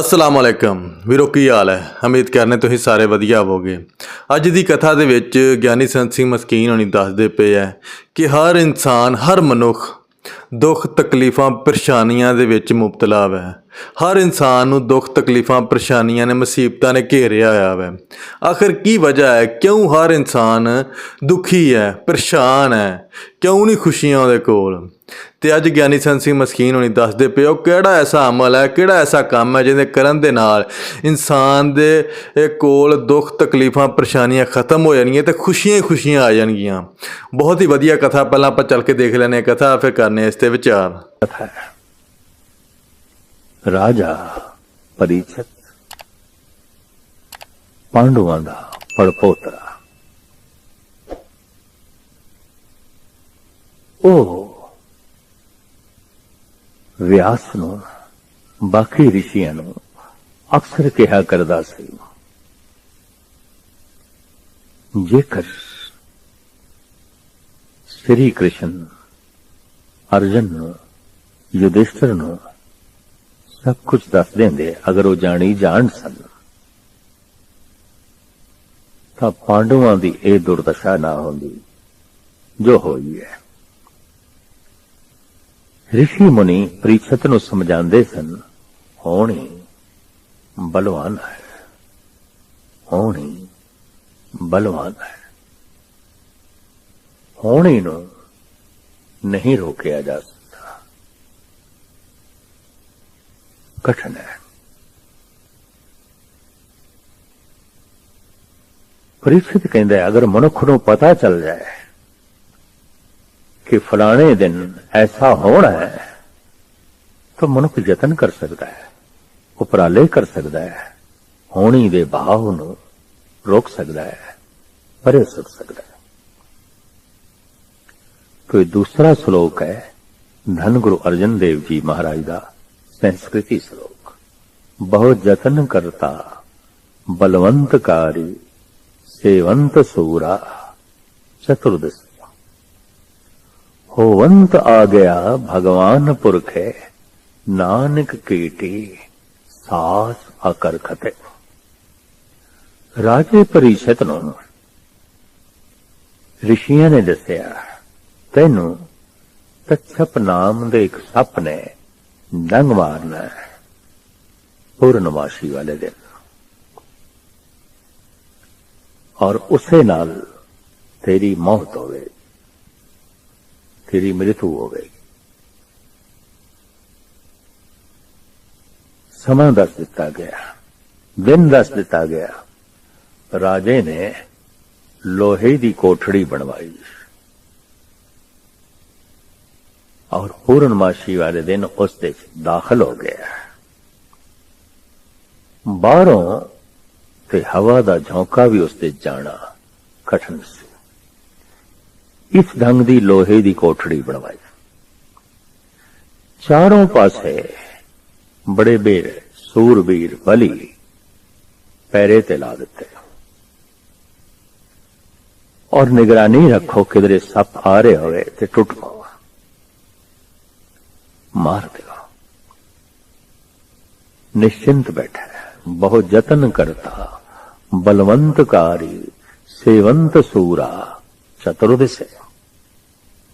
ਅਸਲਾਮ ਅਲੈਕਮ। ਵੀਰੋ, ਕੀ ਹਾਲ ਹੈ? ਉਮੀਦ ਕਰਨੇ ਤੁਸੀਂ ਸਾਰੇ ਵਧੀਆ ਹੋਵੋਗੇ। ਅੱਜ ਦੀ ਕਥਾ ਦੇ ਵਿੱਚ ਗਿਆਨੀ ਸੰਤ ਸਿੰਘ ਮਸਕੀਨ ਹੋਣੀ ਦੱਸਦੇ ਪਏ ਹੈ ਕਿ ਹਰ ਇਨਸਾਨ, ਹਰ ਮਨੁੱਖ ਦੁੱਖ, ਤਕਲੀਫਾਂ, ਪਰੇਸ਼ਾਨੀਆਂ ਦੇ ਵਿੱਚ ਮੁਬਤਲਾ ਹੈ ਹਰ ਇਨਸਾਨ ਨੂੰ ਦੁੱਖ, ਤਕਲੀਫਾਂ, ਪਰੇਸ਼ਾਨੀਆਂ ਨੇ, ਮੁਸੀਬਤਾਂ ਨੇ ਘੇਰਿਆ ਹੋਇਆ ਹੈ ਆਖਰ ਕੀ ਵਜ੍ਹਾ ਹੈ? ਕਿਉਂ ਹਰ ਇਨਸਾਨ ਦੁਖੀ ਹੈ, ਪਰੇਸ਼ਾਨ ਹੈ? ਕਿਉਂ ਨਹੀਂ ਖੁਸ਼ੀਆਂ ਉਹਦੇ ਕੋਲ? ਤੇ ਅੱਜ ਗਿਆਨੀ ਸੰਤ ਸਿੰਘ ਮਸਕੀਨ ਹੁਣੀ ਦੱਸਦੇ ਪਏ ਉਹ ਕਿਹੜਾ ਐਸਾ ਅਮਲ ਹੈ, ਕਿਹੜਾ ਐਸਾ ਕੰਮ ਹੈ ਜਿਹਦੇ ਕਰਨ ਦੇ ਨਾਲ ਇਨਸਾਨ ਦੇ ਕੋਲ ਦੁੱਖ, ਤਕਲੀਫਾਂ, ਪਰੇਸ਼ਾਨੀਆਂ ਖਤਮ ਹੋ ਜਾਣਗੀਆਂ ਤੇ ਖੁਸ਼ੀਆਂ ਹੀ ਖੁਸ਼ੀਆਂ ਆ ਜਾਣਗੀਆਂ। ਬਹੁਤ ਹੀ ਵਧੀਆ ਕਥਾ, ਪਹਿਲਾਂ ਆਪਾਂ ਚੱਲ ਕੇ ਦੇਖ ਲੈਨੇ ਕਥਾ, ਫਿਰ ਕਰਨੇ ਇਸ ਤੇ ਵਿਚਾਰ। ਕਥਾ ਰਾਜਾ ਪਰੀਚਤ, ਪਾਂਡਵਾਂ ਦਾ ਪੜਪੋਤਰਾ। ਓ ਵਿਆਸ ਨੂੰ, ਬਾਕੀ ਰਿਸ਼ੀਆਂ ਨੂੰ ਅਕਸਰ ਕਿਹਾ ਕਰਦਾ ਸੀ। ਜੇਕਰ ਸ੍ਰੀ ਕ੍ਰਿਸ਼ਨ ਅਰਜਨ ਨੂੰ ਯੁਧਿਸ਼ਠਰ ਨੂੰ ਸਭ ਕੁਝ ਦੱਸ ਦਿੰਦੇ, ਅਗਰ ਉਹ ਜਾਣੀ ਜਾਣ ਸਨ, ਤਾਂ ਪਾਂਡਵਾਂ ਦੀ ਇਹ ਦੁਰਦਸ਼ਾ ਨਾ ਹੁੰਦੀ, ਜੋ ਹੋਈ ਹੈ। ઋષਿ ਮੁਨੀ ਪ੍ਰੀਛਤ ਨੂੰ ਸਮਝਾਉਂਦੇ ਸਨ, ਹੋਣੀ ਬਲਵਾਨ ਹੈ, ਹੋਣੀ ਬਲਵਾਨ ਹੈ। ਹੋਣੀ ਨੂੰ ਨਹੀਂ ਰੋਕਿਆ ਜਾ ਸਕਦਾ। ਕਠਨ ਹੈ। ਪਰੀਖਿਤ ਕਹਿੰਦਾ, ਅਗਰ ਮਨੁੱਖ ਨੂੰ ਪਤਾ ਚੱਲ ਜਾਏ ਕਿ ਫਲਾਣੇ ਦਿਨ ਐਸਾ ਹੋਣਾ ਹੈ ਤਾਂ ਮਨੁੱਖ ਯਤਨ ਕਰ ਸਕਦਾ ਹੈ, ਉਪਰਾਲੇ ਕਰ ਸਕਦਾ ਹੈ, ਹੋਣੀ ਦੇ ਭਾਵ ਨੂੰ ਰੋਕ ਸਕਦਾ ਹੈ, ਪਰੇ ਸੁੱਟ ਸਕਦਾ ਹੈ। ਕੋਈ ਦੂਸਰਾ ਸ਼ਲੋਕ ਹੈ, ਧੰਨ ਗੁਰੂ ਅਰਜਨ ਦੇਵ ਜੀ ਮਹਾਰਾਜ ਦਾ ਸੰਸਕ੍ਰਿਤੀ ਸ਼ਲੋਕ। ਬਹੁਤ ਯਤਨ ਕਰਤਾ, ਬਲਵੰਤਕਾਰੀ ਸੇਵੰਤ ਸੂਰਾ, ਚਤੁਰਦਸ਼। ਹੋਵੰਤ ਆ ਗਿਆ ਭਗਵਾਨ ਪੁਰਖੇ, ਨਾਨਕ ਕੀਟੀ ਸਾਸ ਅਕਰ ਖਤੇ। ਰਾਜੇ ਪਰਿਸ਼ਤ ਨੂੰ ਰਿਸ਼ੀਆਂ ਨੇ ਦੱਸਿਆ, ਤੈਨੂੰ ਤਛਪ ਨਾਮ ਦੇ ਇੱਕ ਸੱਪ ਨੇ ਡੰਗ ਮਾਰਨਾ ਪੂਰਨਮਾਸ਼ੀ ਵਾਲੇ ਦਿਨ। ਔਰ ਉਸੇ ਨਾਲ ਤੇਰੀ ਮੌਤ ਹੋਵੇ। ਤੇਰੀ ਮ੍ਰਿਤੂ ਹੋਵੇਗੀ। ਸਮਾਂ ਦੱਸ ਦਿੱਤਾ ਗਿਆ, ਦਿਨ ਦੱਸ ਦਿੱਤਾ ਗਿਆ। ਰਾਜੇ ਨੇ ਲੋਹੇ ਦੀ ਕੋਠੜੀ ਬਣਵਾਈ। ਔਰ ਪੂਰਨਮਾਸ਼ੀ ਵਾਲੇ ਦਿਨ ਉਸ ਦੇ ਦਾਖਲ ਹੋ ਗਿਆ। ਬਾਹਰੋਂ ਤੇ ਹਵਾ ਦਾ ਝੋਂਕਾ ਵੀ ਉਸ ਤੇ ਜਾਣਾ ਕਠਨ ਸੀ। ਇਸ ਢੰਗ ਦੀ ਲੋਹੇ ਦੀ ਕੋਠੜੀ ਬਣਵਾਈ। ਚਾਰੋਂ ਪਾਸੇ ਬੜੇ ਬੇਰ ਸੂਰਬੀਰ ਬਲੀ ਪੈਰੇ ਤੇ ਲਾ ਦਿੱਤੇ। ਔਰ ਨਿਗਰਾਨੀ ਰੱਖੋ ਕਿਧਰੇ ਸੱਪ ਆ ਰਹੇ ਹੋਵੇ ਤੇ ਟੁੱਟ ਪਾਓ। ਮਾਰ ਦਿਓ। ਨਿਸ਼ਚਿੰਤ ਬੈਠਾ ਹੈ, ਬਹੁਤ ਯਤਨ ਕਰਤਾ। ਬਲਵੰਤਕਾਰੀ ਸੇਵੰਤ ਸੂਰਾ ਚਤੁਰਦਿਸ਼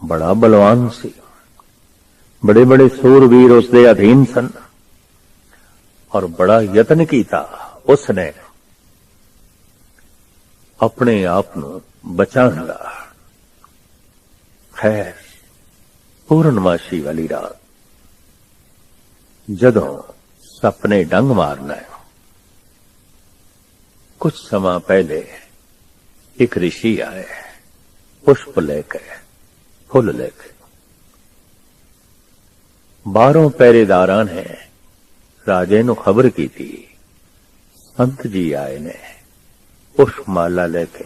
ਬੜਾ ਬਲਵਾਨ ਸੀ ਬੜੇ ਬੜੇ ਸੂਰਵੀਰ ਉਸ ਦੇ ਅਧੀਨ ਸਨ ਔਰ ਬੜਾ ਯਤਨ ਕੀਤਾ ਉਸਨੇ ਆਪਣੇ ਆਪ ਨੂੰ ਬਚਾਉਣ ਦਾ ਖੈਰ ਪੂਰਨਮਾਸ਼ੀ ਵਾਲੀ ਰਾਤ ਜਦੋਂ ਸਪਨੇ ਡੰਗ ਮਾਰਨਾ ਹੈ ਕੁਝ ਸਮਾਂ ਪਹਿਲੇ ਇੱਕ ਰਿਸ਼ੀ ਆਏ ਪੁਸ਼ਪ ਲੈ ਕੇ, ਫੁੱਲ ਲੈ ਕੇ। ਬਾਹਰੋਂ ਪਹਿਰੇਦਾਰਾਂ ਨੇ ਰਾਜੇ ਨੂੰ ਖਬਰ ਕੀਤੀ ਸੰਤ ਜੀ ਆਏ ਨੇ ਪੁਸ਼ਪ ਮਾਲਾ ਲੈ ਕੇ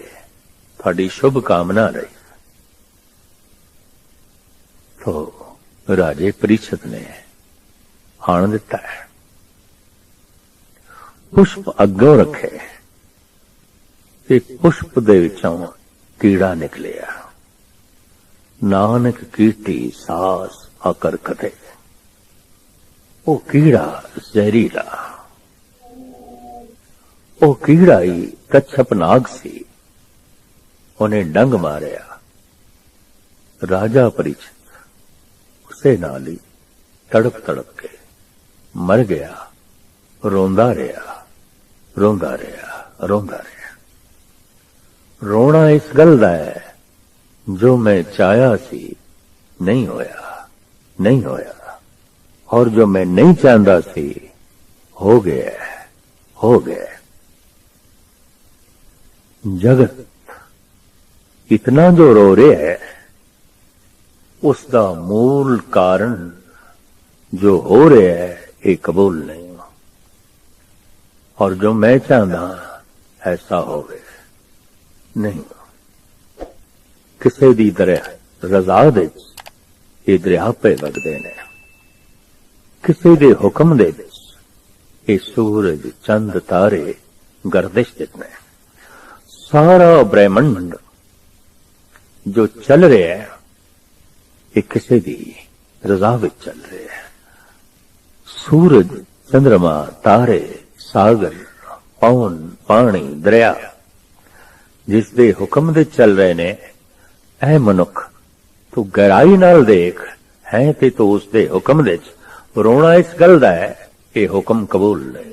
ਤੁਹਾਡੀ ਸ਼ੁਭ ਕਾਮਨਾ ਲਈ ਤੋ ਰਾਜੇ ਪ੍ਰੀਛਤ ਨੇ ਆਣ ਦਿੱਤਾ ਹੈ। ਪੁਸ਼ਪ ਅੱਗੋਂ ਰੱਖੇ, ਤੇ ਪੁਸ਼ਪ ਦੇ ਵਿੱਚੋਂ ਕੀੜਾ ਨਿਕਲਿਆ। ਨਾਨਕ ਕੀਟੀ ਸਾਸ ਆਕਰ ਕਥੇ ਉਹ ਕੀੜਾ ਜ਼ਹਿਰੀਲਾ ਉਹ ਕੀੜਾ ਹੀ ਕੱਛਪ ਨਾਗ ਸੀ। ਉਹਨੇ ਡੰਗ ਮਾਰਿਆ। ਰਾਜਾ ਪਰਿਚਿਤ ਉਸੇ ਨਾਲ ਹੀ ਤੜਪ ਤੜਪ ਕੇ ਮਰ ਗਿਆ। ਰੋਂਦਾ ਰਿਹਾ ਰੋਂਦਾ ਰਿਹਾ ਰੋਂਦਾ ਰਿਹਾ। ਰੋਣਾ ਇਸ ਗੱਲ ਦਾ ਹੈ, ਜੋ ਮੈਂ ਚਾਹਿਆ ਸੀ, ਨਹੀਂ ਹੋਇਆ ਨਹੀਂ ਹੋਇਆ। ਔਰ ਜੋ ਮੈਂ ਨਹੀਂ ਚਾਹੁੰਦਾ ਸੀ, ਹੋ ਗਿਆ ਹੋ ਗਿਆ। ਜਗਤ ਇਤਨਾ ਜੋ ਰੋ ਰਿਹਾ ਹੈ, ਉਸ ਦਾ ਮੂਲ ਕਾਰਨ ਜੋ ਹੋ ਰਿਹਾ ਹੈ, ਇਹ ਕਬੂਲ ਨਹੀਂ। ਔਰ ਜੋ ਮੈਂ ਚਾਹੁੰਦਾ, ਐਸਾ ਹੋਵੇ। ਨਹੀਂ। ਕਿਸੇ ਦੀ ਤਰ੍ਹਾਂ ਰਜ਼ਾ ਦੇ ਇਹ ਦਰਿਆ ਪੇ ਵਗਦੇ ਨੇ। ਕਿਸੇ ਦੇ ਹੁਕਮ ਦੇ ਵਿੱਚ ਇਹ ਸੂਰਜ, ਚੰਦ, ਤਾਰੇ ਗਰਦਿਸ਼ ਵਿੱਚ ਨੇ। ਸਾਰਾ ਬ੍ਰਹਿਮੰਡ ਜੋ ਚੱਲ ਰਿਹਾ ਹੈ, ਇਹ ਕਿਸੇ ਦੀ ਰਜ਼ਾ ਵਿੱਚ ਚੱਲ ਰਿਹਾ ਹੈ। ਸੂਰਜ ਚੰ드ਰਮਾ ਤਾਰੇ, ਸਾਗਰ, ਪਵਨ, ਪਾਣੀ, ਦਰਿਆ ਜਿਸ ਦੇ ਹੁਕਮ ਦੇ ਚੱਲ ਰਹੇ ਨੇ, ਐ ਮਨੁੱਖ, ਤੂੰ ਗਹਿਰਾਈ ਨਾਲ ਦੇਖ, ਹੈ ਤੇ ਤੂੰ ਉਸ ਦੇ ਹੁਕਮ ਦੇ ਚ ਰੋਣਾ ਇਸ ਗੱਲ ਦਾ ਹੈ ਇਹ ਹੁਕਮ ਕਬੂਲ ਨਹੀਂ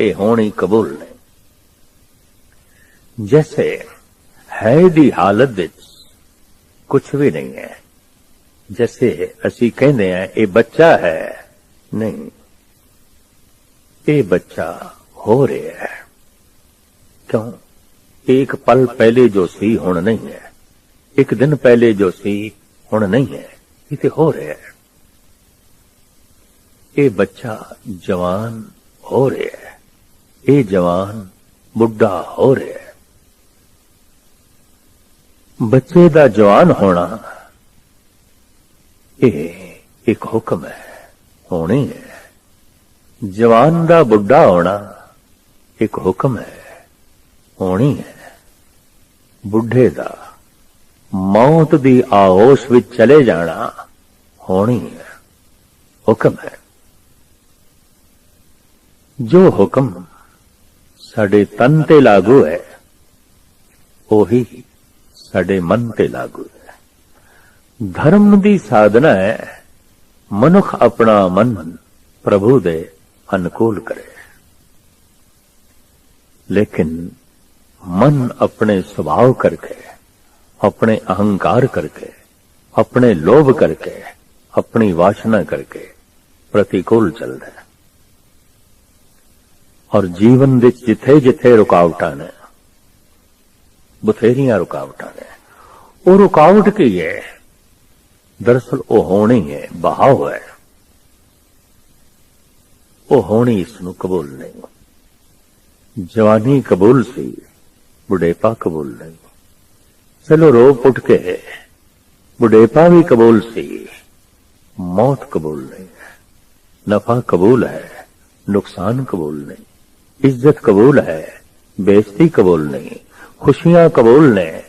ਇਹ ਹੋਣੀ ਕਬੂਲ ਨਹੀਂ ਜੈਸੇ ਹੈ ਦੀ ਹਾਲਤ ਵਿੱਚ ਕੁਝ ਵੀ ਨਹੀਂ ਹੈ। ਜੈਸੇ ਅਸੀਂ ਕਹਿੰਦੇ ਆ ਇਹ ਬੱਚਾ ਹੈ, ਨਹੀਂ। ਇਹ ਬੱਚਾ ਹੋ ਰਿਹਾ ਹੈ। ਕਿਉਂ? ਇੱਕ ਪਲ ਪਹਿਲੇ ਜੋ ਸੀ ਹੁਣ ਨਹੀਂ ਹੈ ਇੱਕ ਦਿਨ ਪਹਿਲੇ ਜੋ ਸੀ ਹੁਣ ਨਹੀਂ ਹੈ ਇਹ ਤੇ ਹੋ ਰਿਹਾ ਹੈ ਇਹ ਬੱਚਾ ਜਵਾਨ ਹੋ ਰਿਹਾ ਹੈ ਇਹ ਜਵਾਨ ਬੁੱਢਾ ਹੋ ਰਿਹਾ ਹੈ ਬੱਚੇ ਦਾ ਜਵਾਨ ਹੋਣਾ ਇਹ ਇੱਕ ਹੁਕਮ ਹੈ ਹੋਣੀ ਹੈ ਜਵਾਨ ਦਾ ਬੁੱਢਾ ਹੋਣਾ ਇੱਕ ਹੁਕਮ ਹੈ ਹੋਣੀ ਹੈ ਬੁੱਢੇ ਦਾ। ਮੌਤ ਦੀ ਆਹੋਸ਼ ਵਿੱਚ ਚਲੇ ਜਾਣਾ ਹੋਣੀ ਹੈ। ਹੁਕਮ ਹੈ। ਜੋ ਹੁਕਮ ਸਾਡੇ ਤਨ ਤੇ ਲਾਗੂ ਹੈ, ਉਹੀ ਸਾਡੇ ਮਨ ਤੇ ਲਾਗੂ ਹੈ। ਧਰਮ ਦੀ ਸਾਧਨਾ ਹੈ, ਮਨੁੱਖ ਆਪਣਾ ਮਨ ਪ੍ਰਭੂ ਦੇ ਅਨੁਕੂਲ ਕਰੇ। ਲੇਕਿਨ ਮਨ ਆਪਣੇ ਸੁਭਾਅ ਕਰਕੇ, ਆਪਣੇ ਅਹੰਕਾਰ ਕਰਕੇ, ਆਪਣੇ ਲੋਭ ਕਰਕੇ, ਆਪਣੀ ਵਾਸ਼ਨਾ ਕਰਕੇ ਪ੍ਰਤੀਕੂਲ ਚੱਲਦਾ ਹੈ। ਔਰ ਜੀਵਨ ਵਿੱਚ ਜਿੱਥੇ ਜਿੱਥੇ ਰੁਕਾਵਟਾਂ ਨੇ, ਬਥੇਰੀਆਂ ਰੁਕਾਵਟਾਂ ਨੇ, ਉਹ ਰੁਕਾਵਟ ਕੀ ਹੈ? ਦਰਅਸਲ ਉਹ ਹੋਣੀ ਹੈ ਬਹਾਵ ਹੈ। ਉਹ ਹੋਣੀ ਇਸ ਨੂੰ ਕਬੂਲ ਨਹੀਂ। ਜਵਾਨੀ ਕਬੂਲ ਸੀ। ਬੁਢੇਪਾ ਕਬੂਲ ਨਹੀਂ ਚਲੋ ਰੋ ਪੁੱਟ ਕੇ ਬੁਢੇਪਾ ਵੀ ਕਬੂਲ ਸੀ ਮੌਤ ਕਬੂਲ ਨਹੀਂ ਨਫਾ ਕਬੂਲ ਹੈ ਨੁਕਸਾਨ ਕਬੂਲ ਨਹੀਂ ਇੱਜ਼ਤ ਕਬੂਲ ਹੈ ਬੇਇੱਜ਼ਤੀ ਕਬੂਲ ਨਹੀਂ ਖੁਸ਼ੀਆਂ ਕਬੂਲ ਨੇ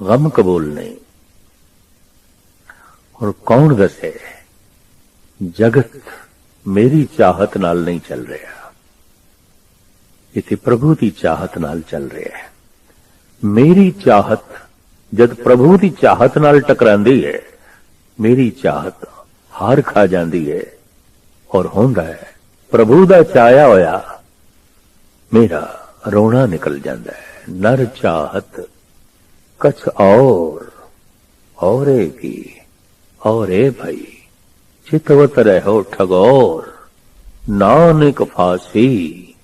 ਗਮ ਕਬੂਲ ਨਹੀਂ ਔਰ ਕੌਣ ਦੱਸੇ ਜਗਤ ਮੇਰੀ ਚਾਹਤ ਨਾਲ ਨਹੀਂ ਚੱਲ ਰਿਹਾ ਇਥੇ ਪ੍ਰਭੂ ਦੀ ਚਾਹਤ ਨਾਲ ਚੱਲ ਰਿਹਾ ਹੈ ਮੇਰੀ ਚਾਹਤ ਜਦ ਪ੍ਰਭੂ ਦੀ ਚਾਹਤ ਨਾਲ ਟਕਰਾਂਦੀ ਹੈ ਮੇਰੀ ਚਾਹਤ ਹਾਰ ਖਾ ਜਾਂਦੀ ਹੈ ਔਰ ਹੁੰਦਾ ਹੈ ਪ੍ਰਭੂ ਦਾ ਚਾਇਆ ਹੋਇਆ ਮੇਰਾ ਰੋਣਾ ਨਿਕਲ ਜਾਂਦਾ ਹੈ ਨਰ ਚਾਹਤ, ਕਛ ਔਰ, ਔਰੇ ਕੀ, ਔਰੇ ਭਈ, ਚਿਤਵਤ ਰਹੋ ਠਗੋਰ, ਨਾਨਕ ਫਾਸੀ,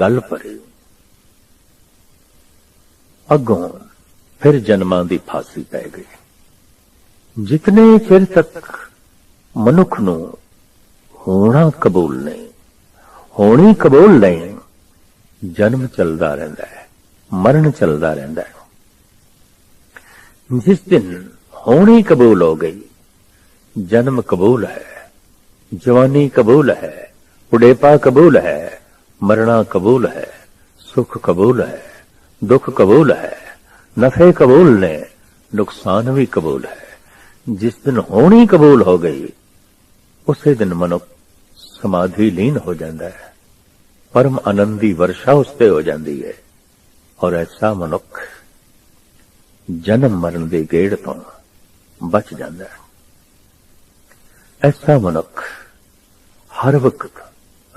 ਗੱਲ ਪਰੇ ਅੱਗੋਂ ਫਿਰ ਜਨਮਾਂ ਦੀ ਫਾਸੀ ਪੈ ਗਈ। ਜਿਤਨੇ ਚਿਰ ਤੱਕ ਮਨੁੱਖ ਨੂੰ ਹੋਣਾ ਕਬੂਲ ਨਹੀਂ, ਹੋਣੀ ਕਬੂਲ ਨਹੀਂ, ਜਨਮ ਚੱਲਦਾ ਰਹਿੰਦਾ ਹੈ, ਮਰਨ ਚੱਲਦਾ ਰਹਿੰਦਾ ਹੈ। ਜਿਸ ਦਿਨ ਹੋਣੀ ਕਬੂਲ ਹੋ ਗਈ, ਜਨਮ ਕਬੂਲ ਹੈ, ਜਵਾਨੀ ਕਬੂਲ ਹੈ, ਬੁਢੇਪਾ ਕਬੂਲ ਹੈ, ਮਰਨਾ ਕਬੂਲ ਹੈ, ਸੁਖ ਕਬੂਲ ਹੈ। ਦੁੱਖ ਕਬੂਲ ਹੈ, ਨਫੇ ਕਬੂਲ ਨੇ, ਨੁਕਸਾਨ ਵੀ ਕਬੂਲ ਹੈ। ਜਿਸ ਦਿਨ ਹੋਣੀ ਕਬੂਲ ਹੋ ਗਈ, ਉਸੇ ਦਿਨ ਮਨੁੱਖ ਸਮਾਧੀ ਲੀਨ ਹੋ ਜਾਂਦਾ ਹੈ। ਪਰਮ ਆਨੰਦ ਦੀ ਵਰਸ਼ਾ ਉਸ ਤੇ ਹੋ ਜਾਂਦੀ ਹੈ। ਔਰ ਐਸਾ ਮਨੁੱਖ ਜਨਮ ਮਰਨ ਦੇ ਗੇੜ ਤੋਂ ਬਚ ਜਾਂਦਾ ਹੈ। ਐਸਾ ਮਨੁੱਖ ਹਰ ਵਕਤ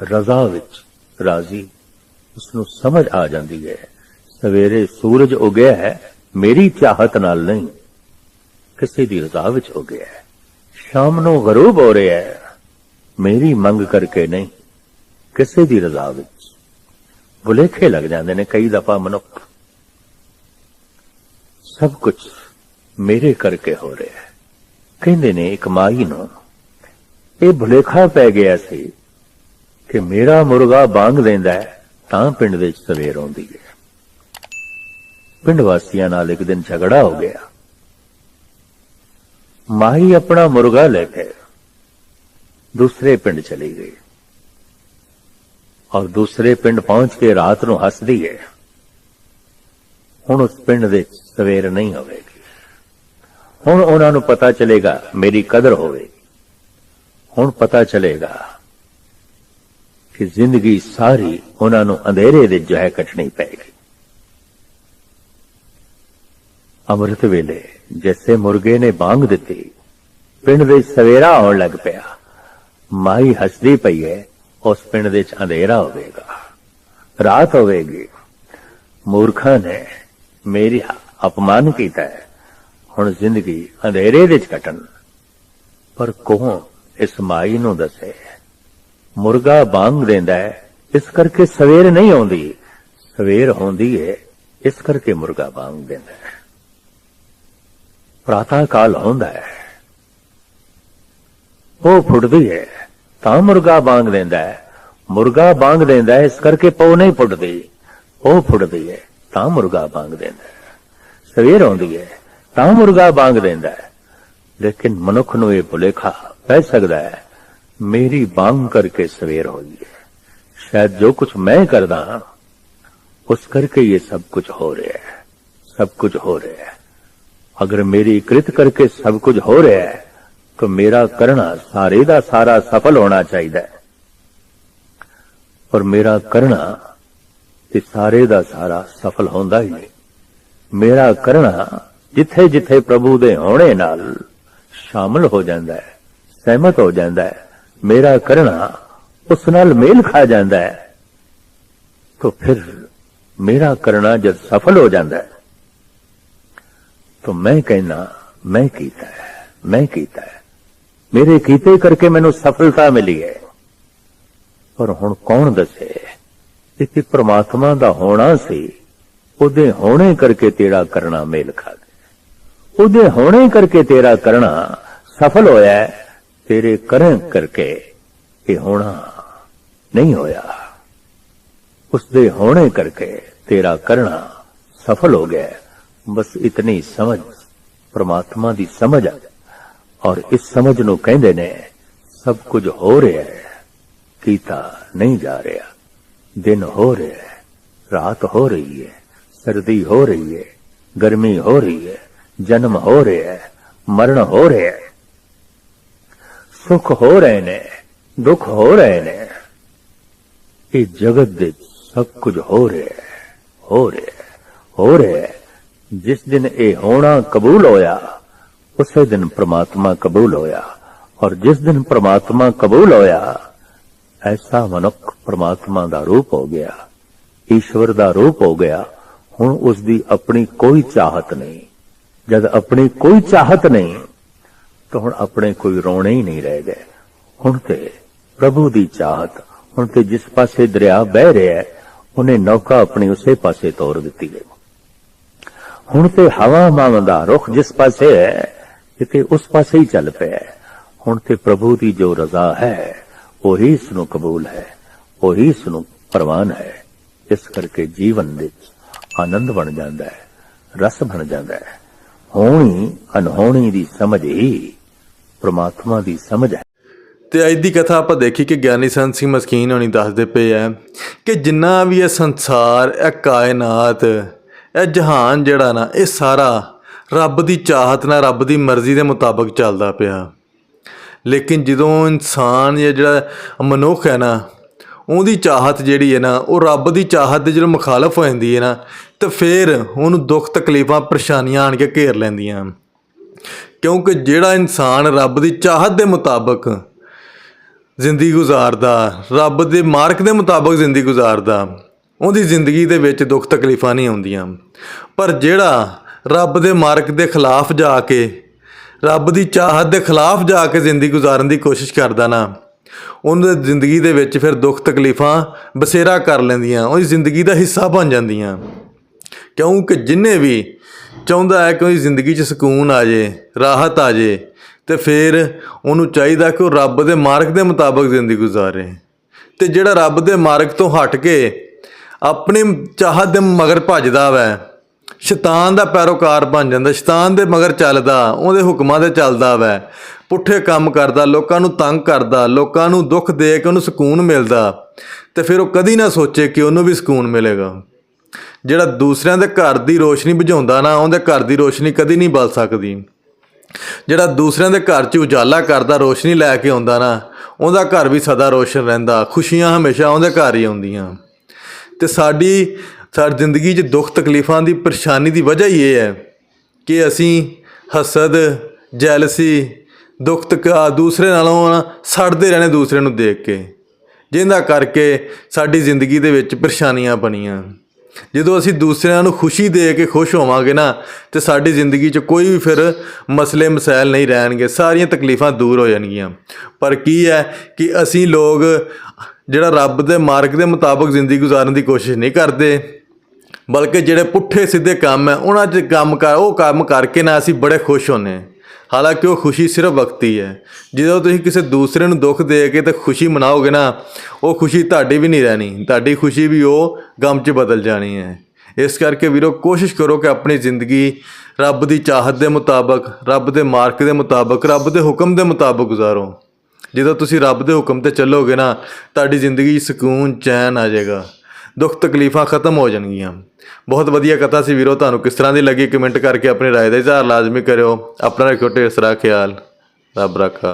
ਰਜ਼ਾ ਵਿੱਚ ਰਾਜ਼ੀ ਉਸ ਨੂੰ ਸਮਝ ਆ ਜਾਂਦੀ ਹੈ। ਸਵੇਰੇ ਸੂਰਜ ਉਗਿਆ ਹੈ, ਮੇਰੀ ਚਾਹਤ ਨਾਲ ਨਹੀਂ। ਕਿਸੇ ਦੀ ਰਜ਼ਾ ਵਿੱਚ ਹੋ ਗਿਆ ਹੈ। ਸ਼ਾਮ ਨੂੰ ਗਰੂਬ ਹੋ ਰਿਹਾ ਹੈ। ਮੇਰੀ ਮੰਗ ਕਰਕੇ ਨਹੀਂ, ਕਿਸੇ ਦੀ ਰਜ਼ਾ ਵਿੱਚ। ਭੁਲੇਖੇ ਲੱਗ ਜਾਂਦੇ ਨੇ ਕਈ ਦਫਾ ਮਨੁੱਖ। ਸਭ ਕੁਝ ਮੇਰੇ ਕਰਕੇ ਹੋ ਰਿਹਾ ਹੈ। ਕਹਿੰਦੇ ਨੇ ਇੱਕ ਮਾਈ ਨੂੰ, ਇਹ ਭੁਲੇਖਾ ਪੈ ਗਿਆ ਸੀ ਕਿ ਮੇਰਾ ਮੁਰਗਾ ਬਾਂਗ ਦਿੰਦਾ ਤਾਂ ਪਿੰਡ ਵਿੱਚ ਸਵੇਰ ਆਉਂਦੀ ਹੈ। ਪਿੰਡ ਵਾਸੀਆਂ ਨਾਲ ਇੱਕ ਦਿਨ ਝਗੜਾ ਹੋ ਗਿਆ। ਮਾਹੀ ਆਪਣਾ ਮੁਰਗਾ ਲੈ ਕੇ ਦੂਸਰੇ ਪਿੰਡ ਚਲੀ ਗਈ। ਔਰ ਦੂਸਰੇ ਪਿੰਡ ਪਹੁੰਚ ਕੇ ਰਾਤ ਨੂੰ ਹੱਸਦੀ ਹੈ। ਹੁਣ ਉਸ ਪਿੰਡ ਦੇ ਸਵੇਰ ਨਹੀਂ ਹੋਵੇਗੀ। ਹੁਣ ਉਹਨਾਂ ਨੂੰ ਪਤਾ ਚਲੇਗਾ, ਮੇਰੀ ਕਦਰ ਹੋਵੇਗੀ। ਹੁਣ ਪਤਾ ਚਲੇਗਾ ਕਿ ਜ਼ਿੰਦਗੀ ਸਾਰੀ ਉਹਨਾਂ ਨੂੰ ਅੰਧੇਰੇ ਦੇ ਜੋ ਹੈ ਕੱਟਣੀ ਪਏਗੀ ਅੰਮ੍ਰਿਤ ਵੇਲੇ ਜਿਸੇ ਮੁਰਗੇ ਨੇ ਬਾਂਗ ਦਿੱਤੀ, ਪਿੰਡ ਵਿੱਚ ਸਵੇਰਾ ਆਉਣ ਲੱਗ ਪਿਆ। ਮਾਈ ਹੱਸਦੀ ਪਈ ਹੈ, ਉਸ ਪਿੰਡ ਵਿੱਚ ਅੰਧੇਰਾ ਹੋਵੇਗਾ। ਰਾਤ ਹੋਵੇਗੀ। ਮੂਰਖਾਂ ਨੇ ਮੇਰੀ ਅਪਮਾਨ ਕੀਤਾ ਹੈ। ਹੁਣ ਜ਼ਿੰਦਗੀ ਅੰਧੇਰੇ ਵਿੱਚ ਕੱਟਣ। ਪਰ ਕੌਣ ਇਸ ਮਾਈ ਨੂੰ ਦੱਸੇ? ਮੁਰਗਾ ਬਾਂਗ ਦਿੰਦਾ ਹੈ, ਇਸ ਕਰਕੇ ਸਵੇਰ ਨਹੀਂ ਆਉਂਦੀ। ਸਵੇਰ ਹੁੰਦੀ ਹੈ, ਇਸ ਕਰਕੇ ਮੁਰਗਾ ਬਾਂਗ ਦਿੰਦਾ ਹੈ। ਪ੍ਰਾਤಃ ਕਾਲ ਆਉਂਦਾ ਹੈ। ਉਹ ਫੁੱਟਦੀ ਹੈ, ਤਾਂ ਮੁਰਗਾ ਬਾਂਗ ਦਿੰਦਾ ਹੈ। ਮੁਰਗਾ ਬਾਂਗ ਦਿੰਦਾ ਹੈ, ਇਸ ਕਰਕੇ ਪਉ ਨਹੀਂ ਫੁੱਟਦੀ। ਉਹ ਫੁੱਟਦੀ ਹੈ, ਤਾਂ ਮੁਰਗਾ ਬਾਂਗ ਦਿੰਦਾ ਸਵੇਰ ਆਉਂਦੀ ਹੈ, ਤਾਂ ਮੁਰਗਾ ਬਾਂਗ ਦਿੰਦਾ ਹੈ। ਲੇਕਿਨ ਮਨੁੱਖ ਨੂੰ ਇਹ ਭੁਲੇਖਾ ਪੈ ਸਕਦਾ ਹੈ, ਮੇਰੀ ਬਾਂਗ ਕਰਕੇ ਸਵੇਰ ਹੋਈ ਹੈ। ਸ਼ਾਇਦ ਜੋ ਕੁਝ ਮੈਂ ਕਰਦਾ ਹਾਂ, ਉਸ ਕਰਕੇ ਇਹ ਸਭ ਕੁਝ ਹੋ ਰਿਹਾ ਹੈ, ਸਭ ਕੁਝ ਹੋ ਰਿਹਾ ਹੈ। ਅਗਰ ਮੇਰੀ ਕ੍ਰਿਤ ਕਰਕੇ ਸਭ ਕੁਝ ਹੋ ਰਿਹਾ ਹੈ, ਤਾਂ ਮੇਰਾ ਕਰਨਾ ਸਾਰੇ ਦਾ ਸਾਰਾ ਸਫਲ ਹੋਣਾ ਚਾਹੀਦਾ ਹੈ। ਪਰ ਮੇਰਾ ਕਰਨਾ ਤੇ ਸਾਰੇ ਦਾ ਸਾਰਾ ਸਫਲ ਹੁੰਦਾ ਹੀ ਨਹੀਂ। ਮੇਰਾ ਕਰਨਾ ਜਿੱਥੇ ਜਿੱਥੇ ਪ੍ਰਭੂ ਦੇ ਹੋਣੇ ਨਾਲ ਸ਼ਾਮਲ ਹੋ ਜਾਂਦਾ ਹੈ, ਸਹਿਮਤ ਹੋ ਜਾਂਦਾ ਹੈ, ਮੇਰਾ ਕਰਨਾ ਉਸ ਨਾਲ ਮੇਲ ਖਾ ਜਾਂਦਾ ਹੈ। ਤਾਂ ਫਿਰ ਮੇਰਾ ਕਰਨਾ ਜਦ ਸਫਲ ਹੋ ਜਾਂਦਾ ਹੈ ਤਾਂ ਮੈਂ ਕਹਿਣਾ, ਮੈਂ ਕੀਤਾ ਹੈ, ਮੈਂ ਕੀਤਾ ਹੈ। ਮੇਰੇ ਕੀਤੇ ਕਰਕੇ ਮੈਨੂੰ ਸਫਲਤਾ ਮਿਲੀ ਹੈ। ਪਰ ਹੁਣ ਕੌਣ ਦੱਸੇ? ਕਿ ਪ੍ਰਮਾਤਮਾ ਦਾ ਹੋਣਾ ਸੀ, ਉਹਦੇ ਹੋਣੇ ਕਰਕੇ ਤੇਰਾ ਕਰਨਾ ਮੇਲ ਖਾ ਗਿਆ। ਉਹਦੇ ਹੋਣੇ ਕਰਕੇ ਤੇਰਾ ਕਰਨਾ ਸਫਲ ਹੋਇਆ ਤੇਰੇ ਕਰਨ ਕਰਕੇ ਇਹ ਹੋਣਾ ਨਹੀਂ ਹੋਇਆ। ਉਸਦੇ ਹੋਣੇ ਕਰਕੇ ਤੇਰਾ ਕਰਨਾ ਸਫਲ ਹੋ ਗਿਆ ਬਸ ਇਤਨੀ ਸਮਝ, ਪ੍ਰਮਾਤਮਾ ਦੀ ਸਮਝ ਆ। ਔਰ ਇਸ ਸਮਝ ਨੂੰ ਕਹਿੰਦੇ ਨੇ, ਸਭ ਕੁਝ ਹੋ ਰਿਹਾ ਹੈ, ਕੀਤਾ ਨਹੀਂ ਜਾ ਰਿਹਾ। ਦਿਨ ਹੋ ਰਿਹਾ ਹੈ, ਰਾਤ ਹੋ ਰਹੀ ਹੈ, ਸਰਦੀ ਹੋ ਰਹੀ ਹੈ, ਗਰਮੀ ਹੋ ਰਹੀ ਹੈ, ਜਨਮ ਹੋ ਰਿਹਾ ਹੈ, ਮਰਨ ਹੋ ਰਿਹਾ ਹੈ। ਸੁਖ ਹੋ ਰਹੇ ਨੇ, ਦੁੱਖ ਹੋ ਰਹੇ ਨੇ। ਇਹ ਜਗਤ ਦੇ ਸਭ ਕੁਝ ਹੋ ਰਿਹਾ ਹੈ, ਹੋ ਰਿਹਾ ਹੈ, ਹੋ ਰਿਹਾ ਹੈ। ਜਿਸ ਦਿਨ ਇਹ ਹੋਣਾ ਕਬੂਲ ਹੋਇਆ, ਉਸੇ ਦਿਨ ਪ੍ਰਮਾਤਮਾ ਕਬੂਲ ਹੋਇਆ। ਔਰ ਜਿਸ ਦਿਨ ਪ੍ਰਮਾਤਮਾ ਕਬੂਲ ਹੋਇਆ, ਐਸਾ ਮਨੁੱਖ ਪ੍ਰਮਾਤਮਾ ਦਾ ਰੂਪ ਹੋ ਗਿਆ, ਈਸ਼ਵਰ ਦਾ ਰੂਪ ਹੋ ਗਿਆ। ਹੁਣ ਉਸ ਦੀ ਆਪਣੀ ਕੋਈ ਚਾਹਤ ਨਹੀਂ। ਜਦ ਆਪਣੀ ਕੋਈ ਚਾਹਤ ਨਹੀਂ, ਤਾਂ ਹੁਣ ਆਪਣੇ ਕੋਈ ਰੋਣੇ ਹੀ ਨਹੀਂ ਰਹਿ ਗਏ। ਹੁਣ ਤੇ ਪ੍ਰਭੂ ਦੀ ਚਾਹਤ, ਹੁਣ ਤੇ ਜਿਸ ਪਾਸੇ ਦਰਿਆ ਵਹਿ ਰਿਹਾ ਹੈ, ਉਹਨੇ ਨੌਕਾ ਆਪਣੀ ਉਸੇ ਪਾਸੇ ਤੋਰ ਦਿੱਤੀ ਹੈ। ਹੁਣ ਤੇ ਹਵਾ ਮਾਂ ਦਾ ਰੁਖ ਜਿਸ ਪਾਸੇ ਹੈ, ਕਿਤੇ ਉਸ ਪਾਸੇ ਹੀ ਚੱਲ ਪਿਆ ਹੁਣ ਤੇ ਪ੍ਰਭੂ ਦੀ ਜੋ ਰਜ਼ਾ ਹੈ, ਉਹੀ ਇਸ ਨੂੰ ਕਬੂਲ ਹੈ, ਉਹੀ ਇਸ ਨੂੰ ਪ੍ਰਵਾਨ ਹੈ। ਇਸ ਕਰਕੇ ਜੀਵਨ ਵਿੱਚ ਆਨੰਦ ਬਣ ਜਾਂਦਾ ਹੈ, ਰਸ ਬਣ ਜਾਂਦਾ ਹੈ। ਹੋਣੀ ਅਨਹੋਣੀ ਦੀ ਸਮਝ ਹੀ ਪ੍ਰਮਾਤਮਾ ਦੀ ਸਮਝ ਹੈ। ਤੇ ਅੱਜ ਦੀ ਕਥਾ ਆਪਾਂ ਦੇਖੀ ਕਿ ਗਿਆਨੀ ਸੰਤ ਸਿੰਘ ਮਸਕੀਨ ਹੋਣੀ ਦੱਸਦੇ ਪਏ ਆ ਕਿ ਜਿੰਨਾ ਵੀ ਇਹ ਸੰਸਾਰ, ਇਹ ਕਾਇਨਾਤ ਇਹ ਜਹਾਨ ਜਿਹੜਾ ਨਾ, ਇਹ ਸਾਰਾ ਰੱਬ ਦੀ ਚਾਹਤ ਨਾਲ ਰੱਬ ਦੀ ਮਰਜ਼ੀ ਦੇ ਮੁਤਾਬਕ ਚੱਲਦਾ ਪਿਆ। ਲੇਕਿਨ ਜਦੋਂ ਇਨਸਾਨ ਜਾਂ ਜਿਹੜਾ ਮਨੁੱਖ ਹੈ ਨਾ, ਉਹਦੀ ਚਾਹਤ ਜਿਹੜੀ ਹੈ ਨਾ, ਉਹ ਰੱਬ ਦੀ ਚਾਹਤ ਦੇ ਜਦੋਂ ਮੁਖਾਲਫ ਹੋ ਜਾਂਦੀ ਹੈ ਨਾ, ਤਾਂ ਫਿਰ ਉਹਨੂੰ ਦੁੱਖ ਤਕਲੀਫਾਂ, ਪਰੇਸ਼ਾਨੀਆਂ ਆਣ ਕੇ ਘੇਰ ਲੈਂਦੀਆਂ। ਕਿਉਂਕਿ ਜਿਹੜਾ ਇਨਸਾਨ ਰੱਬ ਦੀ ਚਾਹਤ ਦੇ ਮੁਤਾਬਕ ਜ਼ਿੰਦਗੀ ਗੁਜ਼ਾਰਦਾ, ਰੱਬ ਦੇ ਮਾਰਕ ਦੇ ਮੁਤਾਬਕ ਜ਼ਿੰਦਗੀ ਗੁਜ਼ਾਰਦਾ ਉਹਦੀ ਜ਼ਿੰਦਗੀ ਦੇ ਵਿੱਚ ਦੁੱਖ ਤਕਲੀਫਾਂ ਨਹੀਂ ਆਉਂਦੀਆਂ। ਪਰ ਜਿਹੜਾ ਰੱਬ ਦੇ ਮਾਰਗ ਦੇ ਖਿਲਾਫ ਜਾ ਕੇ, ਰੱਬ ਦੀ ਚਾਹਤ ਦੇ ਖਿਲਾਫ ਜਾ ਕੇ ਜ਼ਿੰਦਗੀ ਗੁਜ਼ਾਰਨ ਦੀ ਕੋਸ਼ਿਸ਼ ਕਰਦਾ ਨਾ ਉਹਨਾਂ ਦੀ ਜ਼ਿੰਦਗੀ ਦੇ ਵਿੱਚ ਫਿਰ ਦੁੱਖ ਤਕਲੀਫਾਂ ਬਸੇਰਾ ਕਰ ਲੈਂਦੀਆਂ, ਉਹਦੀ ਜ਼ਿੰਦਗੀ ਦਾ ਹਿੱਸਾ ਬਣ ਜਾਂਦੀਆਂ। ਕਿਉਂਕਿ ਜਿੰਨੇ ਵੀ ਚਾਹੁੰਦਾ ਹੈ ਕਿ ਉਹਦੀ ਜ਼ਿੰਦਗੀ 'ਚ ਸਕੂਨ ਆ ਜੇ, ਰਾਹਤ ਆ ਜੇ, ਤੇ ਫਿਰ ਉਹਨੂੰ ਚਾਹੀਦਾ ਕਿ ਉਹ ਰੱਬ ਦੇ ਮਾਰਗ ਦੇ ਮੁਤਾਬਕ ਜ਼ਿੰਦਗੀ ਗੁਜ਼ਾਰੇ। ਤੇ ਜਿਹੜਾ ਰੱਬ ਦੇ ਮਾਰਗ ਤੋਂ ਹਟ ਕੇ ਆਪਣੀ ਚਾਹਤ ਦੇ ਮਗਰ ਭੱਜਦਾ ਵੈ। ਸ਼ੈਤਾਨ ਦਾ ਪੈਰੋਕਾਰ ਬਣ ਜਾਂਦਾ, ਸ਼ੈਤਾਨ ਦੇ ਮਗਰ ਚੱਲਦਾ, ਉਹਦੇ ਹੁਕਮਾਂ ਤੇ ਚੱਲਦਾ ਵੈ। ਪੁੱਠੇ ਕੰਮ ਕਰਦਾ, ਲੋਕਾਂ ਨੂੰ ਤੰਗ ਕਰਦਾ, ਲੋਕਾਂ ਨੂੰ ਦੁੱਖ ਦੇ ਕੇ ਉਹਨੂੰ ਸਕੂਨ ਮਿਲਦਾ। ਤੇ ਫਿਰ ਉਹ ਕਦੀ ਨਾ ਸੋਚੇ ਕਿ ਉਹਨੂੰ ਵੀ ਸਕੂਨ ਮਿਲੇਗਾ। ਜਿਹੜਾ ਦੂਸਰਿਆਂ ਦੇ ਘਰ ਦੀ ਰੋਸ਼ਨੀ ਬੁਝਾਉਂਦਾ ਨਾ, ਉਹਦੇ ਘਰ ਦੀ ਰੋਸ਼ਨੀ ਕਦੀ ਨਹੀਂ ਬਲ ਸਕਦੀ। ਜਿਹੜਾ ਦੂਸਰਿਆਂ ਦੇ ਘਰ 'ਚ ਉਜਾਲਾ ਕਰਦਾ, ਰੋਸ਼ਨੀ ਲੈ ਕੇ ਆਉਂਦਾ ਨਾ, ਉਹਦਾ ਘਰ ਵੀ ਸਦਾ ਰੋਸ਼ਨ ਰਹਿੰਦਾ, ਖੁਸ਼ੀਆਂ ਹਮੇਸ਼ਾ ਉਹਦੇ ਘਰ ਹੀ ਆਉਂਦੀਆਂ। ਤੇ ਸਾਡੀ ਸਾਡੀ ਜ਼ਿੰਦਗੀ 'ਚ ਦੁੱਖ ਤਕਲੀਫਾਂ ਦੀ ਪਰੇਸ਼ਾਨੀ ਦੀ ਵਜ੍ਹਾ ਹੀ ਇਹ ਹੈ ਕਿ ਅਸੀਂ ਹਸਦ, ਜੈਲਸੀ, ਦੁੱਖ ਤਕ ਦੂਸਰੇ ਨਾਲੋਂ ਸੜਦੇ ਰਹਿਣੇ ਦੂਸਰੇ ਨੂੰ ਦੇਖ ਕੇ। ਜਿਹਦਾ ਕਰਕੇ ਸਾਡੀ ਜ਼ਿੰਦਗੀ ਦੇ ਵਿੱਚ ਪਰੇਸ਼ਾਨੀਆਂ ਬਣੀਆਂ। ਜਦੋਂ ਅਸੀਂ ਦੂਸਰਿਆਂ ਨੂੰ ਖੁਸ਼ੀ ਦੇ ਕੇ ਖੁਸ਼ ਹੋਵਾਂਗੇ ਨਾ, ਤੇ ਸਾਡੀ ਜ਼ਿੰਦਗੀ 'ਚ ਕੋਈ ਵੀ ਫਿਰ ਮਸਲੇ ਮਸਾਇਲ ਨਹੀਂ ਰਹਿਣਗੇ, ਸਾਰੀਆਂ ਤਕਲੀਫਾਂ ਦੂਰ ਹੋ ਜਾਣਗੀਆਂ। ਪਰ ਕੀ ਹੈ ਕਿ ਅਸੀਂ ਲੋਕ ਜਿਹੜਾ ਰੱਬ ਦੇ ਮਾਰਗ ਦੇ ਮੁਤਾਬਕ ਜ਼ਿੰਦਗੀ ਗੁਜ਼ਾਰਨ ਦੀ ਕੋਸ਼ਿਸ਼ ਨਹੀਂ ਕਰਦੇ, ਬਲਕਿ ਜਿਹੜੇ ਪੁੱਠੇ ਸਿੱਧੇ ਕੰਮ ਹੈ, ਉਹਨਾਂ 'ਚ ਕੰਮ ਕਰ, ਉਹ ਕੰਮ ਕਰਕੇ ਨਾ ਅਸੀਂ ਬੜੇ ਖੁਸ਼ ਹੁੰਨੇ ਹਾਂ। ਹਾਲਾਂਕਿ ਉਹ ਖੁਸ਼ੀ ਸਿਰਫ ਵਕਤੀ ਹੈ ਜਦੋਂ ਤੁਸੀਂ ਕਿਸੇ ਦੂਸਰੇ ਨੂੰ ਦੁੱਖ ਦੇ ਕੇ ਤੇ ਖੁਸ਼ੀ ਮਨਾਓਗੇ ਨਾ, ਉਹ ਖੁਸ਼ੀ ਤੁਹਾਡੀ ਵੀ ਨਹੀਂ ਰਹਿਣੀ, ਤੁਹਾਡੀ ਖੁਸ਼ੀ ਵੀ ਉਹ ਗਮ 'ਚ ਬਦਲ ਜਾਣੀ ਹੈ। ਇਸ ਕਰਕੇ ਵੀਰੋ, ਕੋਸ਼ਿਸ਼ ਕਰੋ ਕਿ ਆਪਣੀ ਜ਼ਿੰਦਗੀ ਰੱਬ ਦੀ ਚਾਹਤ ਦੇ ਮੁਤਾਬਕ, ਰੱਬ ਦੇ ਮਾਰਕ ਦੇ ਮੁਤਾਬਕ, ਰੱਬ ਦੇ ਹੁਕਮ ਦੇ ਮੁਤਾਬਕ ਗੁਜ਼ਾਰੋ। ਜਦੋਂ ਤੁਸੀਂ ਰੱਬ ਦੇ ਹੁਕਮ ਤੇ ਚੱਲੋਗੇ ਨਾ ਤੁਹਾਡੀ ਜ਼ਿੰਦਗੀ 'ਚ ਸਕੂਨ ਚੈਨ ਆ ਜਾਏਗਾ ਦੁੱਖ ਤਕਲੀਫਾਂ ਖਤਮ ਹੋ ਜਾਣਗੀਆਂ ਬਹੁਤ ਵਧੀਆ ਕਥਾ ਸੀ ਵੀਰੋ ਤੁਹਾਨੂੰ ਕਿਸ ਤਰ੍ਹਾਂ ਦੀ ਲੱਗੀ ਕਮੈਂਟ ਕਰਕੇ ਆਪਣੀ رائے ਦਾ ਇਜ਼ਹਾਰ ਲਾਜ਼ਮੀ ਕਰਿਓ ਆਪਣਾ ਰੱਖਿਓ ਢੇਰ ਸਾਰਾ ਖਿਆਲ ਰੱਬ ਰੱਖਾ